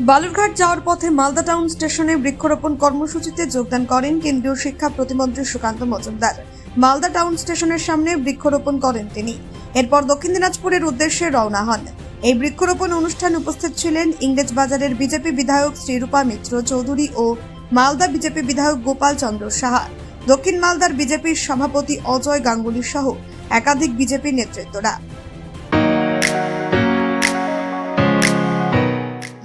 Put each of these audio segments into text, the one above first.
বালুরঘাট যাওয়ার পথে মালদা টাউন স্টেশনে বৃক্ষরোপণ কর্মসূচিতে যোগদান করেন কেন্দ্রীয় শিক্ষা প্রতিমন্ত্রী সুকান্ত মজুমদার। মালদা টাউন স্টেশনের সামনে বৃক্ষরোপণ করেন তিনি। এরপর দক্ষিণ দিনাজপুরের উদ্দেশ্যে রওনা হন। এই বৃক্ষরোপণ অনুষ্ঠান উপস্থিত ছিলেন ইংরেজ বাজারের বিজেপি বিধায়ক শ্রীরূপা মিত্র চৌধুরী ও মালদা বিজেপি বিধায়ক গোপাল চন্দ্র সাহা। দক্ষিণ মালদার বিজেপির সভাপতি অজয় গাঙ্গুলি সহ একাধিক বিজেপি নেতৃত্বরা।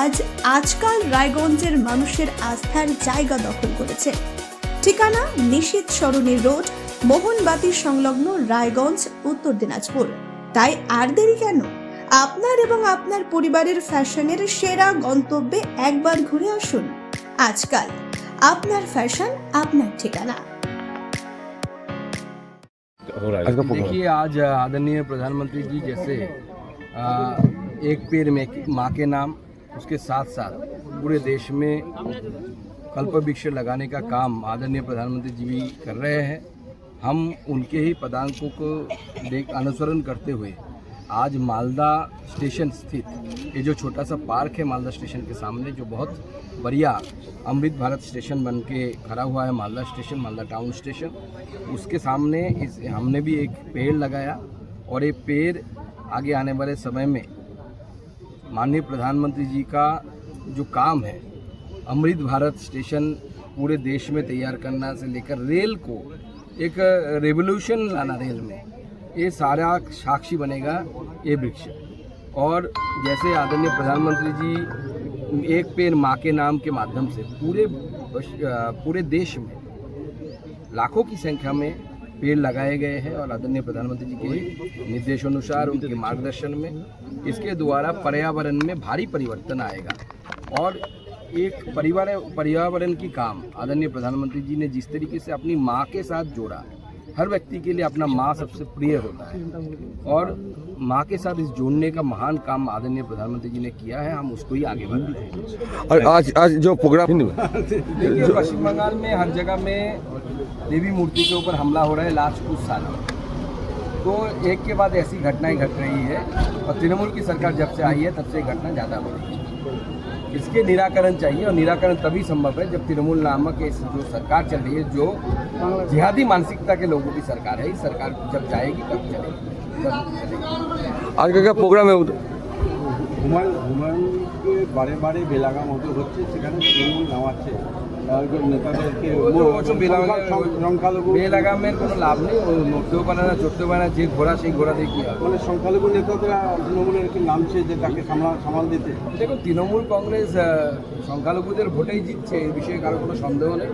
আজ আজকাল রায়গঞ্জের মানুষের আস্থার জায়গা দখল করেছে ঠিকানা নিশীত সরণি রোড মোহনবাতি সংলগ্ন রায়গঞ্জ উত্তর দিনাজপুর তাই আর দেরি কেন আপনার এবং আপনার পরিবারের ফ্যাশনের সেরা গন্তব্যে একবার ঘুরে আসুন আজকাল আপনার ফ্যাশন আপনার ঠিকানা हो रहा है आज का प्रोग्राम देखिए आज आदरणीय प्रधानमंत्री जी जैसे आ, एक पेड़ में माँ के नाम उसके साथ साथ पूरे देश में कल्प वृक्ष लगाने का काम आदरणीय प्रधानमंत्री जी भी कर रहे हैं। हम उनके ही पदांकों को देख अनुसरण करते हुए आज मालदा स्टेशन स्थित, ये जो छोटा सा पार्क है मालदा स्टेशन के सामने, जो बहुत बढ़िया अमृत भारत स्टेशन बन के खड़ा हुआ है, Malda station, Malda town station, उसके सामने इस, हमने भी एक पेड़ लगाया और ये पेड़ आगे आने वाले समय में माननीय प्रधानमंत्री जी का जो काम है, अमृत भारत स्टेशन पूरे देश में तैयार करना से लेकर रेल को एक रेवोल्यूशन लाना रेल में, ये सारा साक्षी बनेगा ये वृक्ष। और जैसे आदरणीय प्रधानमंत्री जी एक पेड़ माँ के नाम के माध्यम से पूरे पूरे देश में, लाखों की संख्या में पेड़ लगाए गए हैं और आदरणीय प्रधानमंत्री जी के निर्देशानुसार, उनके मार्गदर्शन में इसके द्वारा पर्यावरण में भारी परिवर्तन आएगा। और एक परिवार, पर्यावरण की काम आदरणीय प्रधानमंत्री जी ने जिस तरीके से अपनी माँ के साथ जोड़ा हर व्यक्ति के लिए अपना माँ सबसे प्रिय होता है। और माँ के साथ इस जोड़ने का महान काम आदरणीय प्रधानमंत्री जी ने किया है हम उसको ही आगे बढ़ हैं। और आज आज जो प्रोग्राम देखिए पश्चिम बंगाल में हर जगह में देवी मूर्ति के ऊपर हमला हो रहा है लास्ट कुछ साल। में तो एक के बाद ऐसी घटनाएं घट रही है और तृणमूल की सरकार जब से आई है तब से ये घटना ज़्यादा हो रही है इसके निराकरण चाहिए और निराकरण तभी संभव है जब तृणमूल नामक इस जो सरकार चल रही है जो जिहादी मानसिकता के लोगों की सरकार है इस सरकार जब जाएगी तब चलेगी तब चलेगी आज का क्या प्रोग्राम है उधर? হুমায়ুন হুমায়ুনকে বারে বারে বেলাগাম হতে হচ্ছে সেখানে তৃণমূল নামাচ্ছে বেলাগামের কোনো লাভ নেই ও নড়তেও পারে না চড়তেও পারে না যে ঘোড়া সেই ঘোড়া দিয়ে কী হবে? মানে সংখ্যালঘু নেতারা তৃণমূলের কি নামছে যে তাকে সামলা সামাল দিতে? দেখুন তৃণমূল কংগ্রেস সংখ্যালঘুদের ভোটেই জিতছে এই বিষয়ে কারও কোনো সন্দেহ নেই।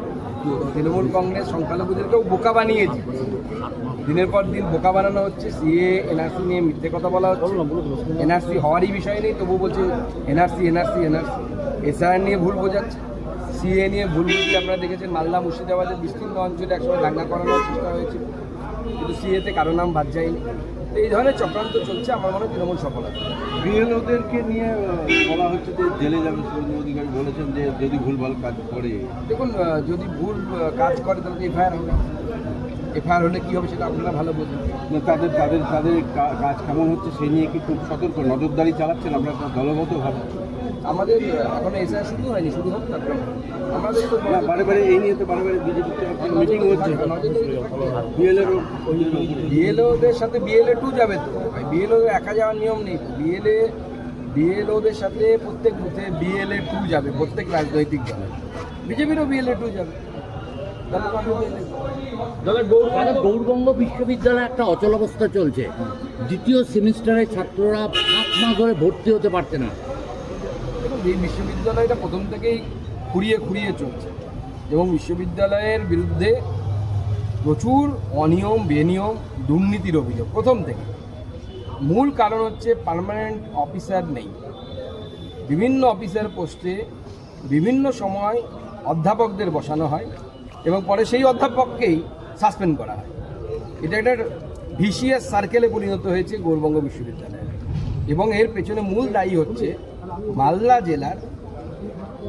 তৃণমূল কংগ্রেস সংখ্যালঘুদেরকেও বোকা বানিয়ে জিতছে দিনের পর দিন বোকা বানানো হচ্ছে সিএ এনআরসি নিয়ে মিথ্যে কথা বলা হচ্ছে। এনআরসি হওয়ারই বিষয় নেই তবু বলছে এনআরসি এনআরসি এনআরসি এসআর নিয়ে ভুল বোঝাচ্ছে। সিএ নিয়ে ভুল বুঝি আপনারা দেখেছেন মালদা মুর্শিদাবাদের বিস্তীর্ণ অঞ্চলে একসময় দাঙ্গা করানোর চেষ্টা হয়েছে কিন্তু সিএতে কারও নাম বাদ যায়নি। তো এই ধরনের চক্রান্ত চলছে আমার মনে হয় তৃণমূল সফলতা বিএলওদেরকে নিয়ে বলা হচ্ছে যে জেলে যাবে সৌরভ অধিকারী বলেছেন যে যদি ভুলভাল কাজ করে। দেখুন যদি ভুল কাজ করে তাহলে এফআইআর হবে। এফআইআর হলে কী হবে সেটা আপনারা ভালো বোঝেন না, তাদের তাদের তাদের কাজ কেমন হচ্ছে সেই নিয়ে কি খুব সতর্ক নজরদারি চালাচ্ছেন আপনারা দলগতভাবে। আমাদের এখনও এসআইআর শুরু হয়নি শুরু হোক তারপরে। আমাদের তো বারে বারে এই নিয়ে তো বারে বারে বিজেপির মিটিং হচ্ছে। বিএলএরও বিএলওদের সাথে বিএলএ টু যাবে তো। বিএলও একা যাওয়ার নিয়ম নেই। বিএলএ বিএলওদের সাথে প্রত্যেক বুথে বিএলএ টু যাবে প্রত্যেক রাজনৈতিক দলে। বিজেপিরও বিএলএ টু যাবে। তাহলে গৌরবঙ্গ বিশ্ববিদ্যালয়ে একটা অচল অবস্থা চলছে। দ্বিতীয় সেমিস্টারের ছাত্ররা সাত মাস ধরে ভর্তি হতে পারছে না। এই বিশ্ববিদ্যালয়টা প্রথম থেকেই খুঁড়িয়ে খুঁড়িয়ে চলছে। এবং বিশ্ববিদ্যালয়ের বিরুদ্ধে প্রচুর অনিয়ম বেনিয়ম দুর্নীতির অভিযোগ প্রথম থেকে। মূল কারণ হচ্ছে পার্মানেন্ট অফিসার নেই। বিভিন্ন অফিসার পোস্টে বিভিন্ন সময় অধ্যাপকদের বসানো হয়। এবং পরে সেই অধ্যাপককেই সাসপেন্ড করা হয়। এটা একটা ভিসিএস সার্কেলে পরিণত হয়েছে গৌরবঙ্গ বিশ্ববিদ্যালয়ে। এবং এর পেছনে মূল দায়ী হচ্ছে মালদা জেলার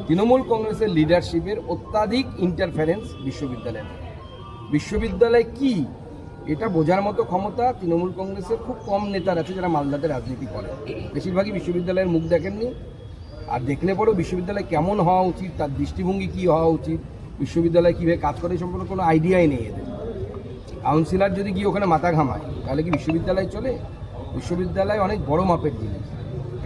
তৃণমূল কংগ্রেসের লিডারশিপের অত্যাধিক ইন্টারফারেন্স বিশ্ববিদ্যালয়ে। বিশ্ববিদ্যালয় কি? এটা বোঝার মতো ক্ষমতা তৃণমূল কংগ্রেসের খুব কম নেতার আছে যারা মালদাতে রাজনীতি করে। বেশিরভাগই বিশ্ববিদ্যালয়ের মুখ দেখেননি। আর দেখলে পরেও বিশ্ববিদ্যালয় কেমন হওয়া উচিত, তার দৃষ্টিভঙ্গি কী হওয়া উচিত বিশ্ববিদ্যালয় কীভাবে কাজ করে সম্পর্কে কোনো আইডিয়াই নেই এদের। কাউন্সিলার যদি গিয়ে ওখানে মাথা ঘামায়, তাহলে কি বিশ্ববিদ্যালয় চলে? বিশ্ববিদ্যালয় অনেক বড় মাপের জিনিস।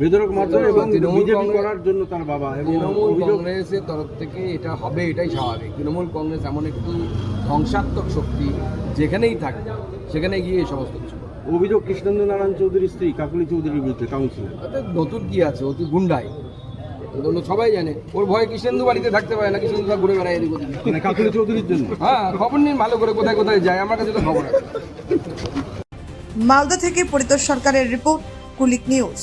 বেদরক মারধর এবং বিজেপি করার জন্য তার বাবা এবং তৃণমূল কংগ্রেসের তরফ থেকে এটা হবে এটাই স্বাভাবিক। তৃণমূল কংগ্রেস এমন একটি ধ্বংসাত্মক শক্তি যেখানেই থাকবে সেখানে গিয়ে এই সমস্ত কিছু অভিযোগ কৃষ্ণেন্দ্র নারায়ণ চৌধুরীর স্ত্রী কাকুলি চৌধুরীর বিরুদ্ধে কাউন্সিলর নতুন কি আছে? অতি গুন্ডাই। সবাই জানে ওর ভয়ে কৃষ্ণেন্দু বাড়িতে থাকতে পারে না কৃষ্ণেন্দু ঘুরে বেড়ায় এদিক মানে কাকুলি চৌধুরীর জন্য? হ্যাঁ খবর নিন ভালো করে কোথায় কোথায় যায় আমার কাছে তো খবর আছে। মালদা থেকে পরিতোষ সরকারের রিপোর্ট কুলিক নিউজ।